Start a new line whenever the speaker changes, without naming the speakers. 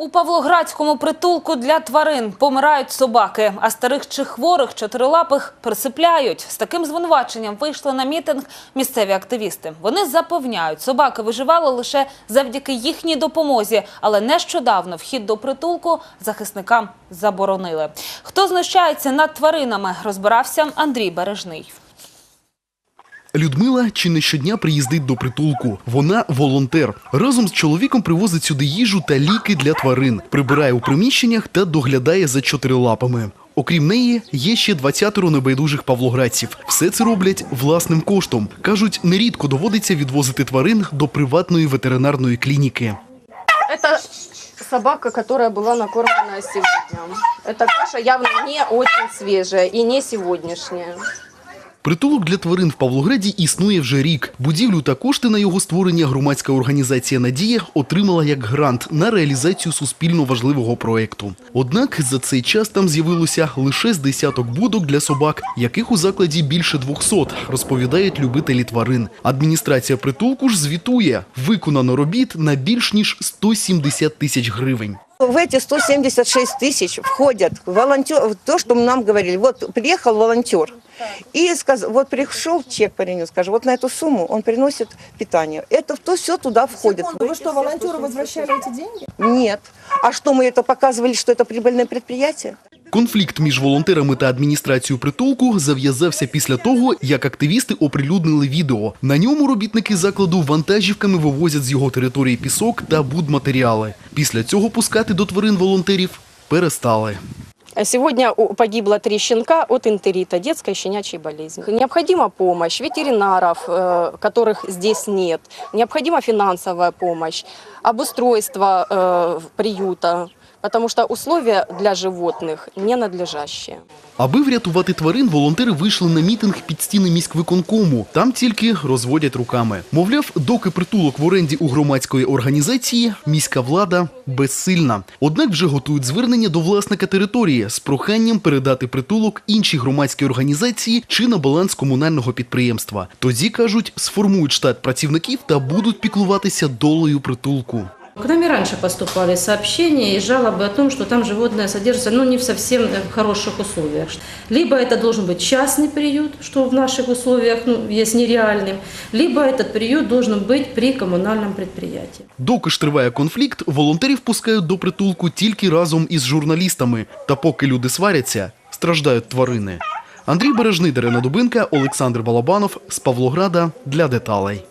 У Павлоградському притулку для тварин помирають собаки, а старих чи хворих чотирилапих присипляють. З таким звинуваченням вийшли на мітинг місцеві активісти. Вони запевняють, собаки виживали лише завдяки їхній допомозі, але нещодавно вхід до притулку захисникам заборонили. Хто знущається над тваринами, розбирався Андрій Бережний.
Людмила чи не щодня приїздить до притулку. Вона волонтер. Разом з чоловіком привозить сюди їжу та ліки для тварин, прибирає у приміщеннях та доглядає за чотирилапами. Окрім неї, є ще 20 небайдужих павлоградців. Все це роблять власним коштом. Кажуть, нерідко доводиться відвозити тварин до приватної ветеринарної клініки.
Это собака, которая была накормлена сегодня. Эта каша явно не очень свежая и не сегодняшняя.
Притулок для тварин в Павлограді існує вже рік. Будівлю та кошти на його створення громадська організація Надія отримала як грант на реалізацію суспільно важливого проєкту. Однак за цей час там з'явилося лише з десяток будок для собак, яких у закладі більше 200, розповідають любителі тварин. Адміністрація притулку ж звітує, виконано робіт на більш ніж 170 тисяч гривень.
В эти 176 тысяч входят волонтер, то, что нам говорили. Вот приехал волонтер и сказал, вот пришел чек принес, скажем, вот на эту сумму он приносит питание. Это то все туда входит.
Вы что, волонтеру возвращали эти деньги?
Нет. А что мы это показывали, что это прибыльное предприятие?
Конфлікт між волонтерами та адміністрацією притулку зав'язався після того, як активісти оприлюднили відео. На ньому робітники закладу вантажівками вивозять з його території пісок та будматеріали. Після цього пускати до тварин волонтерів перестали.
А Сегодня у- погибло три щенка от энтерита, детской щенячьей болезни. Необходима помощь ветеринаров, э, которых здесь нет. Необходима финансовая помощь, обустройство э, приюта, потому что условия для животных ненадлежащие.
Аби врятувати тварин, волонтери вийшли на мітинг під стіни міськвиконкому. Там тільки розводять руками. Мовляв, доки притулок в оренді у громадської організації, міська влада безсильна. Однак вже готують звернення до власника території з проханням передати притулок іншій громадській організації чи на баланс комунального підприємства. Тоді кажуть, сформують штат працівників та будуть піклуватися долею притулку.
К нам и раньше поступали сообщения и жалобы о том, что там животное содержится ну, не в совсем э, хороших условиях. Либо это должен быть частный приют, что в наших условиях ну, есть нереальным, либо этот приют должен быть при коммунальном предприятии.
Доки ж триває конфлікт, волонтерів пускають до притулку тільки разом із журналістами. Та поки люди сваряться, страждають тварини. Андрій Бережний, Дарина Дубинка, Олександр Балабанов з Павлограда для деталей.